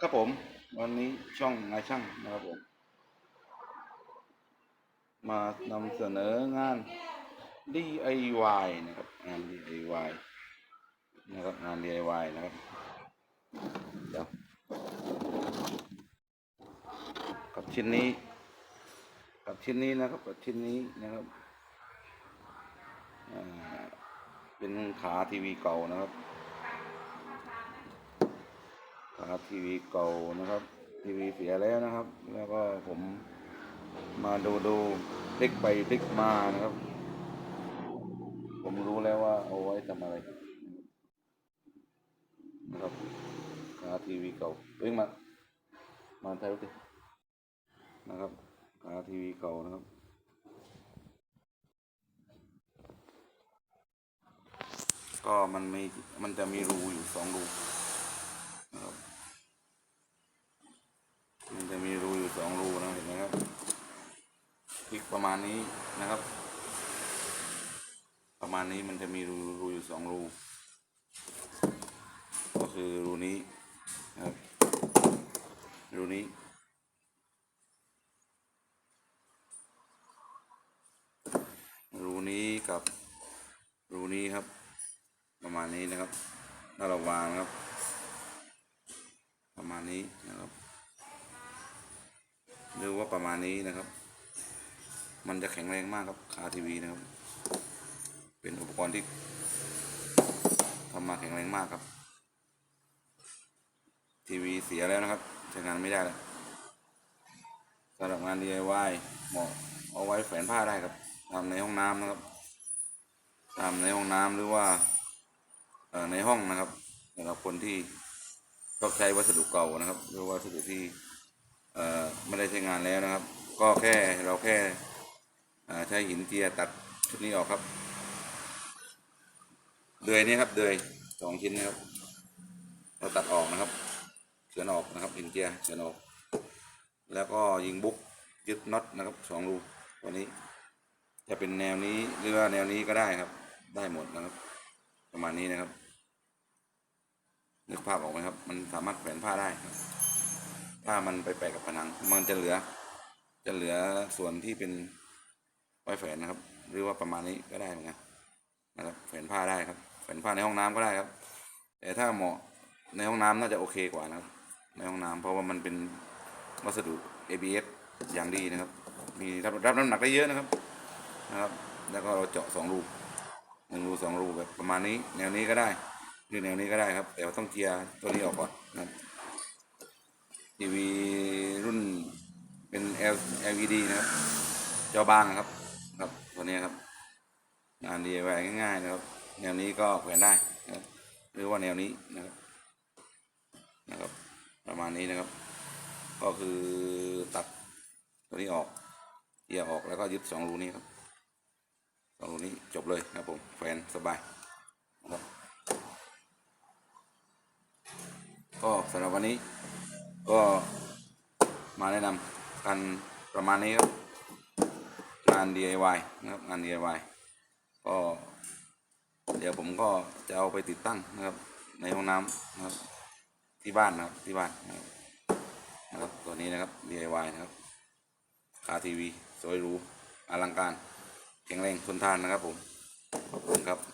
ครับผม วันนี้ช่องนายช่างนะครับผม มานำเสนองาน DIY นะครับ งาน DIY นะครับงาน DIY นะครับเดี๋ยวกับชิ้นนี้ กับชิ้นนี้นะครับกับชิ้นนี้นะครับเป็นขาทีวีเก่านะครับ ขาทีวีเก่านะครับ ทีวีเสียแล้วนะครับ แล้วก็ผมมาดูดูพลิกไปพลิกมานะครับ ผมรู้แล้วว่าเอาไว้ทำอะไรนะครับขาทีวีเก่าเอ้ยมามาถ่ายรูปดินะครับขาทีวีเก่านะครับก็มันมีมันจะมีรูอยู่สองรูนะครับ มันจะมีรูอยู่สองรูนะเห็นไหมครับพลิก ประมาณนี้นะครับ ประมาณนี้มันจะมีรูรูอยู่สองรู ก็คือรูนี้นะครับรูนี้ รูนี้กับรูนี้ครับ ประมาณนี้นะครับถ้าเราวางครับ ประมาณนี้นะครับหรือว่าประมาณนี้นะครับ มันจะแข็งแรงมากครับคาทีวีนะครับ เป็นอุปกรณ์ที่ทำมาแข็งแรงมากครับ ทีวีเสียแล้วนะครับใช้งานไม่ได้แล้วสำหรับงาน DIY เหมาะเอาไว้แฝนผ้าได้ครับทำในห้องน้ำนะครับทำในห้องน้ำหรือว่าเอ่อในห้องนะครับสำหรับคนที่ชอบใช้วัสดุเก่านะครับ หรือวัสดุที่เอ่อไม่ได้ใช้งานแล้วนะครับ ก็แค่เราแค่ ใช้หินเจียตัดชุดนี้ออกครับ เดือยนี้ครับ เดือยสองชิ้นนะครับ เราตัดออกนะครับเฉือนออกนะครับหินเจียเฉือนออก แล้วก็ยิงบุกยึดน็อตนะครับสองรูตัวนี้ จะเป็นแนวนี้หรือว่าแนวนี้ก็ได้ครับ ได้หมดนะครับ ประมาณนี้นะครับนึกภาพออกไหมครับ มันสามารถแขวนผ้าได้ครับ ถ้ามันไปแปะกับผนัง มันจะเหลือ จะเหลือส่วนที่เป็น ไว้แฝนนะครับ หรือว่าประมาณนี้ก็ได้เหมือนกันนะครับแฝนผ้าได้ครับแฝนผ้าในห้องน้ำก็ได้ครับ แต่ถ้าเหมาะในห้องน้ำน่าจะโอเคกว่านะครับ ในห้องน้ำเพราะว่ามันเป็นวัสดุ ABS อย่างดีนะครับ มีรับรับน้ำหนักได้เยอะนะครับนะครับ แล้วก็เราเจาะสองรูหนึ่งรูสองรูแบบประมาณนี้ แนวนี้ก็ได้หรือแนวนี้ก็ได้ครับ แต่ว่าต้องเจียร์ตัวนี้ออกก่อนนะครับทีวีรุ่นเป็น L LED นะครับ จอบางครับ ตัวนี้ครับงาน DIY ง่ายๆนะครับ แนวนี้ก็แขวนได้นะครับหรือว่าแนวนี้นะครับนะครับ ประมาณนี้นะครับ ก็คือตัดตัวนี้ออกเอียออกแล้วก็ยึดสองรูนี้ครับสองรูนี้จบเลยครับผมแขวนสบายนะครับก็สำหรับวันนี้ก็มาแนะนำกันประมาณนี้ครับาน DIY นะครับงาน DIY ก็เดี๋ยวผมก็จะเอาไปติดตั้งนะครับในห้องน้ำนะครับที่บ้านนะครับที่บ้านนะครับตัวนี้นะครับ DIY นะครับคาทีวีสวยหรูอลังการแข็งแรงทนทานนะครับผมขอบคุณครับ